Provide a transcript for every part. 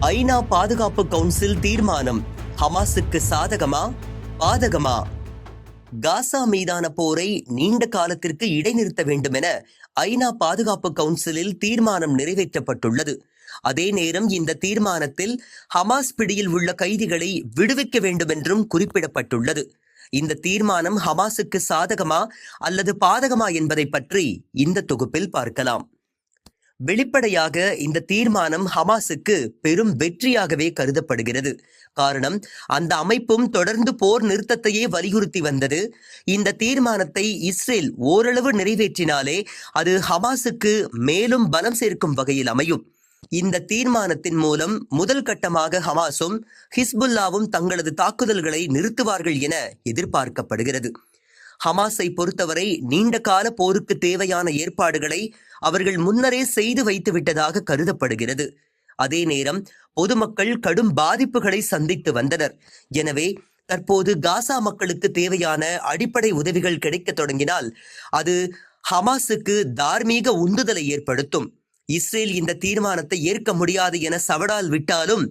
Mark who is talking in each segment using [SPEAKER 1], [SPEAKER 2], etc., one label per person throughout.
[SPEAKER 1] ஐநா பாதுகாப்பு கவுன்சில் தீர்மானம். ஹமாஸுக்கு சாதகமா? பாதகமா? காசா மீதான போரை நீண்ட காலத்திற்கு இடைநிறுத்த வேண்டும் என ஐநா பாதுகாப்பு கவுன்சிலில் தீர்மானம் நிறைவேற்றப்பட்டுள்ளது. அதே நேரம் இந்த தீர்மானத்தில் ஹமாஸ் பிடியில் உள்ள கைதிகளை விடுவிக்க வேண்டும் என்றும் குறிப்பிடப்பட்டுள்ளது. இந்த தீர்மானம் ஹமாஸுக்கு சாதகமா அல்லது பாதகமா என்பதை பற்றி இந்த தொகுப்பில் பார்க்கலாம். வெளிப்படையாக இந்த தீர்மானம் ஹமாஸுக்கு பெரும் வெற்றியாகவே கருதப்படுகிறது. காரணம் அந்த அமைப்பும் தொடர்ந்து போர் நிறுத்தத்தையே வலியுறுத்தி வந்தது. இந்த தீர்மானத்தை இஸ்ரேல் ஓரளவு நிறைவேற்றினாலே அது ஹமாஸுக்கு மேலும் பலம் சேர்க்கும் வகையில் அமையும். இந்த தீர்மானத்தின் மூலம் முதல் கட்டமாக ஹமாஸும் ஹிஸ்புல்லாவும் தங்களது தாக்குதல்களை நிறுத்துவார்கள் என எதிர்பார்க்கப்படுகிறது. ஹமாஸை பொறுத்தவரை நீண்ட கால போருக்கு தேவையான ஏற்பாடுகளை அவர்கள் முன்னரே செய்து வைத்து விட்டதாக கருதப்படுகிறது. அதே நேரம் பொதுமக்கள் கடும் பாதிப்புகளை சந்தித்து வந்தனர். எனவே தற்போது காசா மக்களுக்கு தேவையான அடிப்படை உதவிகள் கிடைக்க தொடங்கினால் அது ஹமாஸுக்கு தார்மீக உந்துதலை ஏற்படுத்தும். இஸ்ரேல் இந்த தீர்மானத்தை ஏற்க முடியாது என சவடால் விட்டாலும்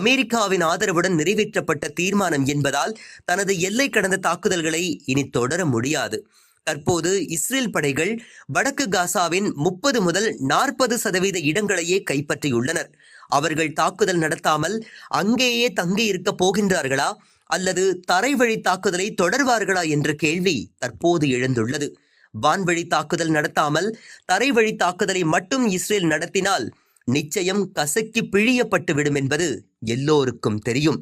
[SPEAKER 1] அமெரிக்காவின் ஆதரவுடன் நிறைவேற்றப்பட்ட தீர்மானம் என்பதால் தனது எல்லை கடந்த தாக்குதல்களை இனி தொடர முடியாது. தற்போது இஸ்ரேல் படைகள் வடக்கு காசாவின் முப்பது முதல் நாற்பது சதவீத இடங்களையே கைப்பற்றியுள்ளனர். அவர்கள் தாக்குதல் நடத்தாமல் அங்கேயே தங்கி இருக்க போகின்றார்களா அல்லது தரைவழி தாக்குதலை தொடர்வார்களா என்ற கேள்வி தற்போது எழுந்துள்ளது. வான்வழி தாக்குதல் நடத்தாமல் தரைவழி தாக்குதலை மட்டும் இஸ்ரேல் நடத்தினால் நிச்சயம் கசக்கி பிழியப்பட்டு விடும் என்பது எல்லோருக்கும் தெரியும்.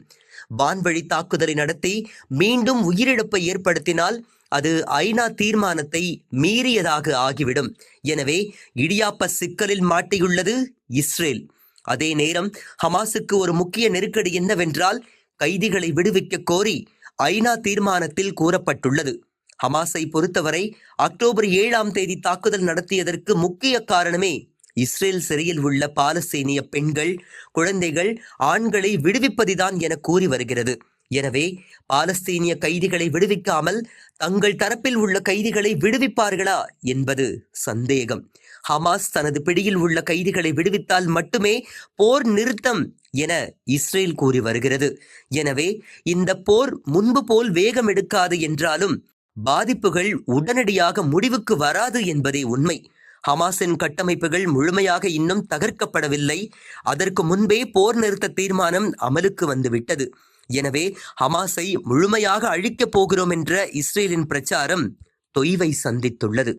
[SPEAKER 1] வான்வழி தாக்குதலை நடத்தி மீண்டும் உயிரிழப்பை ஏற்படுத்தினால் அது ஐநா தீர்மானத்தை மீறியதாக ஆகிவிடும். எனவே இடியாப்ப சிக்கலில் மாட்டியுள்ளது இஸ்ரேல். அதே நேரம் ஹமாஸுக்கு ஒரு முக்கிய நெருக்கடி என்னவென்றால் கைதிகளை விடுவிக்க கோரி ஐநா தீர்மானத்தில் கூறப்பட்டுள்ளது. ஹமாஸை பொறுத்தவரை அக்டோபர் ஏழாம் தேதி தாக்குதல் நடத்தியதற்கு முக்கிய காரணமே இஸ்ரேல் சிறையில் உள்ள பாலஸ்தீனிய பெண்கள் குழந்தைகள் ஆண்களை விடுவிப்பதுதான் என கூறி வருகிறது. எனவே பாலஸ்தீனிய கைதிகளை விடுவிக்காமல் தங்கள் தரப்பில் உள்ள கைதிகளை விடுவிப்பார்களா என்பது சந்தேகம். ஹமாஸ் தனது பிடியில் உள்ள கைதிகளை விடுவித்தால் மட்டுமே போர் நிறுத்தம் என இஸ்ரேல் கூறி வருகிறது. எனவே இந்த போர் முன்பு போல் வேகம் எடுக்காது என்றாலும் பாதிப்புகள் உடனடியாக முடிவுக்கு வராது என்பதே உண்மை. ஹமாஸின் கட்டமைப்புகள் முழுமையாக இன்னும் தகர்க்கப்படவில்லை. அதற்கு முன்பே போர் நிறுத்த தீர்மானம் அமலுக்கு வந்துவிட்டது. எனவே ஹமாஸை முழுமையாக அழிக்கப் போகிறோம் என்ற இஸ்ரேலின் பிரச்சாரம் தொய்வை சந்தித்துள்ளது.